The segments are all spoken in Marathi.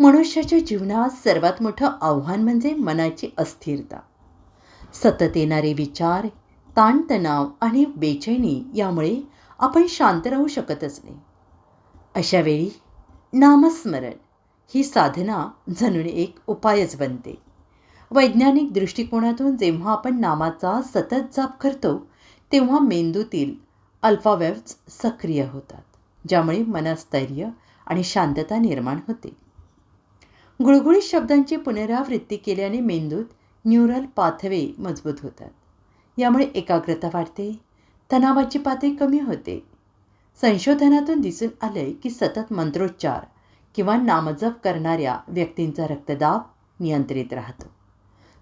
मनुष्याच्या जीवनात सर्वात मोठं आव्हान म्हणजे मनाची अस्थिरता. सतत येणारे विचार ताणतणाव आणि बेचैनी यामुळे आपण शांत राहू शकतच नाही. अशावेळी नामस्मरण ही साधना जणून एक उपायच बनते. वैज्ञानिक दृष्टिकोनातून जेव्हा आपण नामाचा सतत जाप करतो तेव्हा मेंदूतील अल्फावेव्ज सक्रिय होतात ज्यामुळे मनस्थैर्य आणि शांतता निर्माण होते. गुळगुळीत शब्दांची पुनरावृत्ती केल्याने मेंदूत न्यूरल पाथवे मजबूत होतात. यामुळे एकाग्रता वाढते तणावाची पातळी कमी होते. संशोधनातून दिसून आले की सतत मंत्रोच्चार किंवा नामजप करणाऱ्या व्यक्तींचा रक्तदाब नियंत्रित राहतो.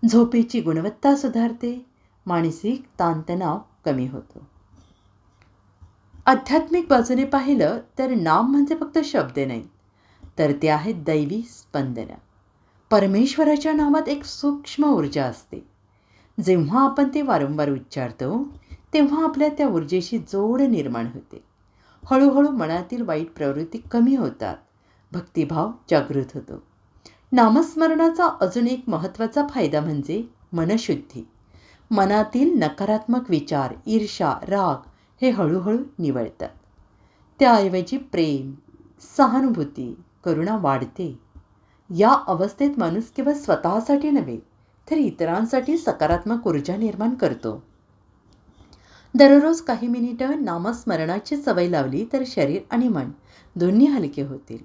झोपेची गुणवत्ता सुधारते मानसिक ताणतणाव कमी होतो. आध्यात्मिक बाजूने पाहिलं तर नाम म्हणजे फक्त शब्द नाही तर ते आहेत दैवी स्पंदनं. परमेश्वराच्या नावात एक सूक्ष्म ऊर्जा असते. जेव्हा आपण ते वारंवार उच्चारतो तेव्हा आपल्या त्या ऊर्जेशी जोड निर्माण होते. हळूहळू मनातील वाईट प्रवृत्ती कमी होतात. भक्तिभाव जागृत होतो. नामस्मरणाचा अजून एक महत्त्वाचा फायदा म्हणजे मनशुद्धी. मनातील नकारात्मक विचार ईर्षा राग हे हळूहळू निवळतात. त्याऐवजी प्रेम सहानुभूती करुणा वाढते. या अवस्थेत माणूस केवळ स्वतःसाठी नव्हे तर इतरांसाठी सकारात्मक ऊर्जा निर्माण करतो. दररोज काही मिनिटं नामस्मरणाची सवय लावली तर शरीर आणि मन दोन्ही हलके होतील.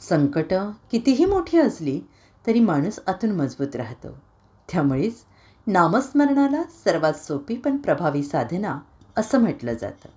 संकटं कितीही मोठी असली तरी माणूस आतून मजबूत राहतो. त्यामुळेच नामस्मरणाला सर्वात सोपी पण प्रभावी साधना असं म्हटलं जातं.